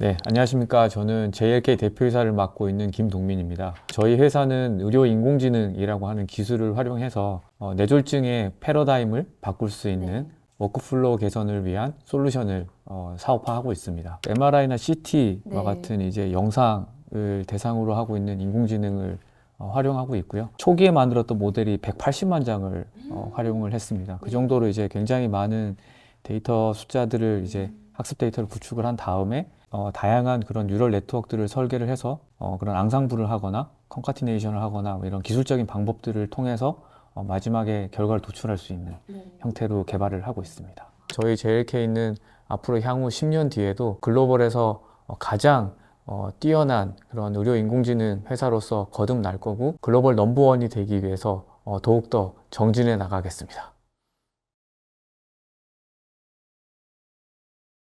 네, 안녕하십니까. 저는 JLK 대표이사를 맡고 있는 김동민입니다. 저희 회사는 의료 인공지능이라고 하는 기술을 활용해서 어, 뇌졸중의 패러다임을 바꿀 수 있는 워크플로우 개선을 위한 솔루션을 어, 사업화하고 있습니다. MRI나 CT와 네. 같은 이제 영상을 대상으로 하고 있는 인공지능을 어, 활용하고 있고요. 초기에 만들었던 모델이 180만 장을 어, 활용을 했습니다. 그 정도로 이제 굉장히 많은 데이터 숫자들을 이제 학습 데이터를 구축을 한 다음에 어, 다양한 그런 뉴럴 네트워크들을 설계를 해서 어, 그런 앙상블을 하거나 컨카티네이션을 하거나 뭐 이런 기술적인 방법들을 통해서 어, 마지막에 결과를 도출할 수 있는 형태로 개발을 하고 있습니다. 저희 JLK는 앞으로 향후 10년 뒤에도 글로벌에서 어, 가장 어, 뛰어난 그런 의료 인공지능 회사로서 거듭날 거고 글로벌 넘버원이 되기 위해서 어, 더욱더 정진해 나가겠습니다.